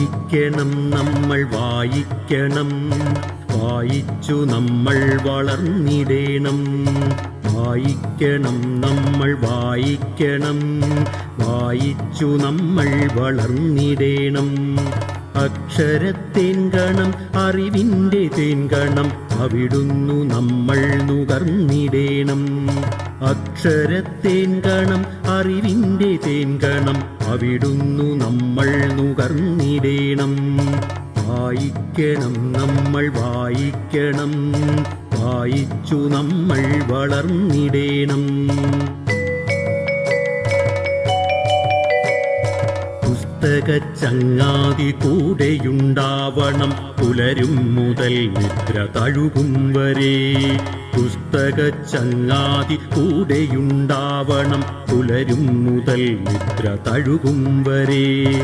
വായിക്കണം നമ്മൾ വായിക്കണം. വായിച്ചു നമ്മൾ വളർന്നിടേണം. വായിക്കണം നമ്മൾ വായിക്കണം. വായിച്ചു നമ്മൾ വളർന്നിടേണം. അക്ഷരത്തേൻകണം അറിവിന്റെ തേൻകണം അവിടുന്നു നമ്മൾ നുകർന്നിടേണം. അക്ഷരത്തേൻകണം അറിവിന്റെ തേൻകണം അവിടുന്നു നമ്മൾ നുകർന്നിടേണം. വായിക്കണം നമ്മൾ വായിക്കണം. വായിച്ചു നമ്മൾ വളർന്നിടേണം. ചങ്ങാതി കൂടെയുണ്ടാവണം പുലരും മുതൽ നിദ്ര തഴുകും വരെ. പുസ്തക ചങ്ങാതി കൂടെയുണ്ടാവണം പുലരും മുതൽ നിദ്ര തഴുകും വരെ.